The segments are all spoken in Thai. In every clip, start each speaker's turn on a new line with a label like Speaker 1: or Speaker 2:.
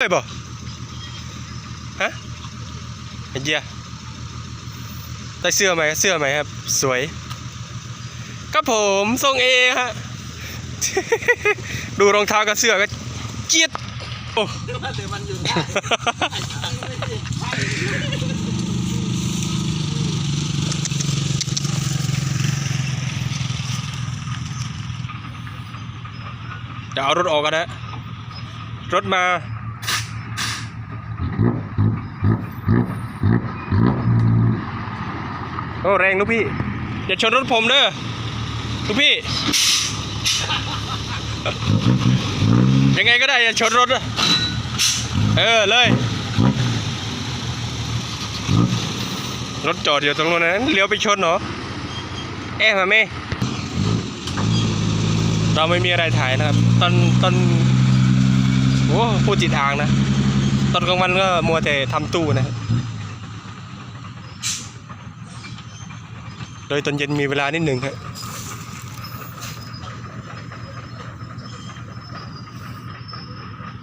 Speaker 1: ได้บ่ฮะไอ้เจียได้เสื้อไหมเสื้อไหมครับ สวยครับผมทรงเอฮะ ดูรองเท้ากับเสื้อก็เจี๊ยดโอ้
Speaker 2: แต่มันอยู่ได้
Speaker 1: เดี๋ยวเอารถออกกันนะรถมา โอ้แรงลูกพี่ อย่าชนรถผมเด้อลูกพี่ ยังไงก็ได้อย่าชนรถ เออเลย รถจอดอยู่ตรงนู้นนะเลี้ยวไปชนเหรอ เอ๊ะมาเม่เราไม่มีอะไรถ่ายนะครับ ตอนตอนโอ้พูดจิตทางนะ ตอนกลางวันก็มัวแต่ทำตู้นะครับโดยตอนเย็นมีเวลานิดหนึ่งครับ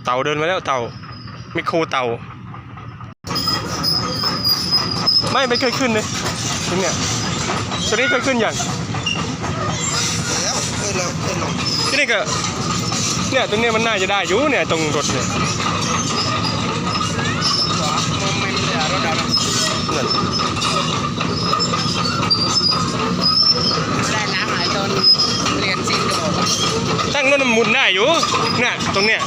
Speaker 1: เต่าเดินมาแล้วเต่าไม่โครเต่า ไม่ไม่เคยขึ้นเลยตัวเนี่ยตัวนี้เคยขึ้นอย่าง
Speaker 2: แล้วขึ้นแล้วขึ้นลง
Speaker 1: ที่นี่ก็เนี่ยตรงเนี้ยมันน่าจะได้อยู่เนี่ยตรงรถเนี่ย
Speaker 2: ขวาโมเมนต์เลยอะรถดำ
Speaker 1: นั่น
Speaker 2: ได้น้ำหายตอนเรียนซิงก็บอกว่า
Speaker 1: ตั้งรถมันหมุนได้อยู่ เนี่ยตรงเนี้ย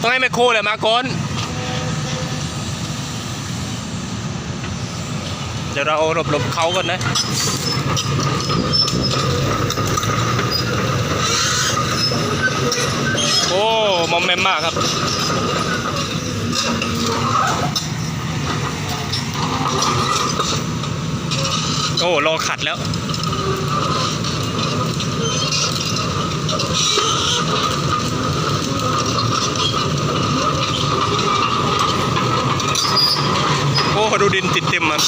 Speaker 1: ต้องให้แมคโครเลยมาก่อน ดี๋ยวเราหลบหลบเขาก่อนนะโอ้มอมแมมมากครับโอ้รอขัดแล้ว โอ้ดูดินติดเต็มมัน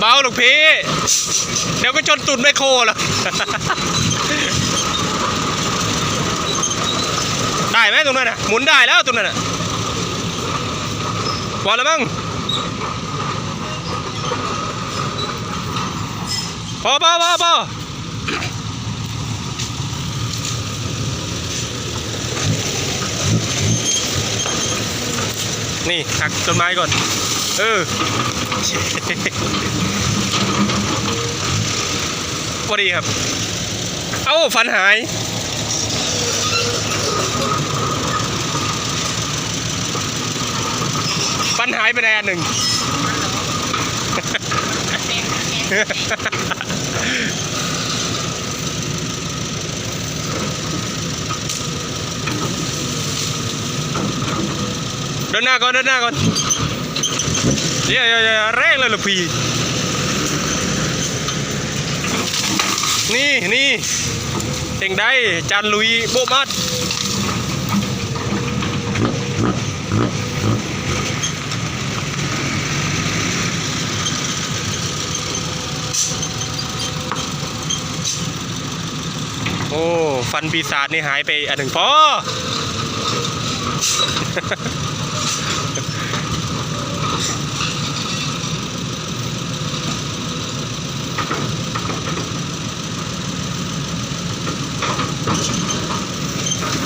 Speaker 1: เบาๆลูกพี่ เดี๋ยวก็ชนตุนไม่โคหรอก ได้ไหมตรงนั้นน่ะหมุนได้แล้วตรงนั้นน่ะพอแล้วมั้งพอพอพอพอนี่หักต้นไม้ก่อน เออพอดีครับ เอ้า ฟันหาย ฟันหายไปไหนอันหนึ่งเดินหน้าก่อนเดินหน้าก่อนเดี๋ยวอย่าอย่าแรงเลยลูกพี่นี่นี่เองได้จานลุยโบมัด อ้ฟันปีศาจนี่หายไปอันหนึ่งพอ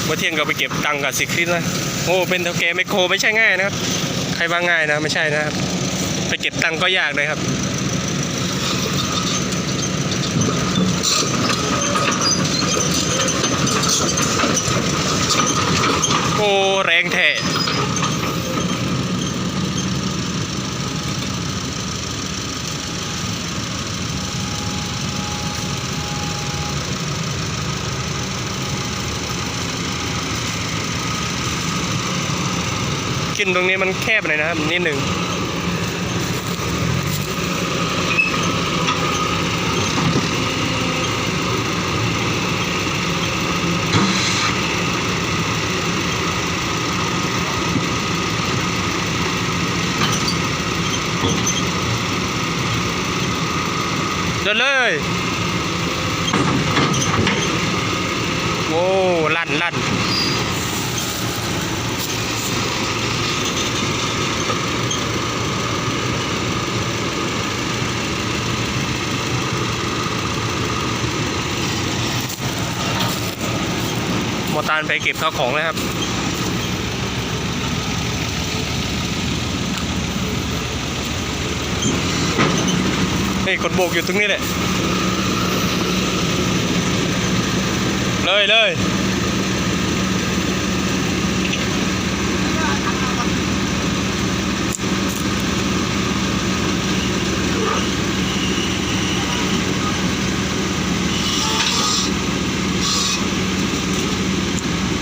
Speaker 1: เมื่อเที่ยงก็ไปเก็บตังค์กับสิคริสนะโอ้เป็นเท่าแกไมโครไม่ใช่ง่ายนะครับ ใครว่าง่ายนะไม่ใช่นะครับ ไปเก็บตังค์ก็ยากเลยครับ โอ้แรงแท้กินตรงนี้มันแคบหน่อยนะครับนิดหนึ่ง นเลยโอ้ลั่นลั่นมอตานไปเก็บข้าวของแล้วครับ นี่กดโบกอยู่ตรงนี้แหละ เลยเลย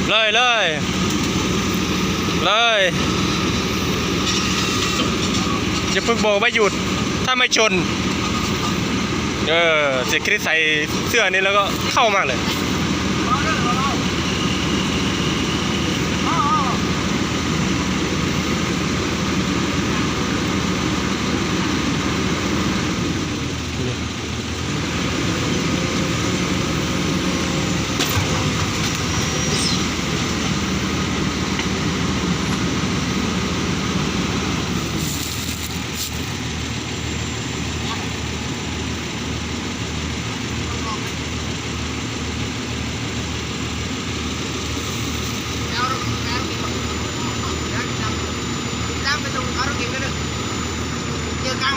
Speaker 1: เลยเลยเลยจะเพิ่งโบอกว่หยุด ถ้าไม่ชน เออเจคริสใส่เสื้อนี้แล้วก็เข้ามากเลย
Speaker 2: เอารถเอารถกินก่อนเดี๋ยวจะจ้างไปดูเอารถกินกันเลยเจอกัง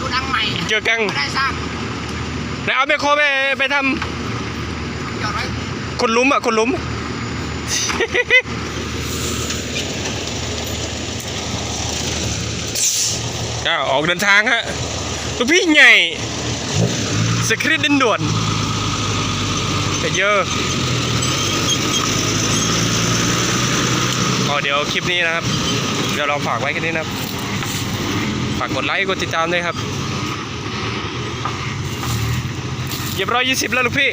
Speaker 2: กูดังใหม่
Speaker 1: เจอกัง
Speaker 2: ไม่ได้สร้าง
Speaker 1: แล้วเอาไปโคไปไปท
Speaker 2: จอดไว้ำ
Speaker 1: คุณหลุมอะคุณหลุม อ้าวออกเดินทางฮะลูกพี่ใหญ่สคริปต์ดินด่วนแต่เยอะก็เดี๋ยวคลิปนี้นะครับ เดี๋ยวเราฝากไว้แค่นี้นะครับ ฝากกดไลค์กดติดตามด้วยครับ เหยียบร้อยยี่สิบแล้วลูกพี่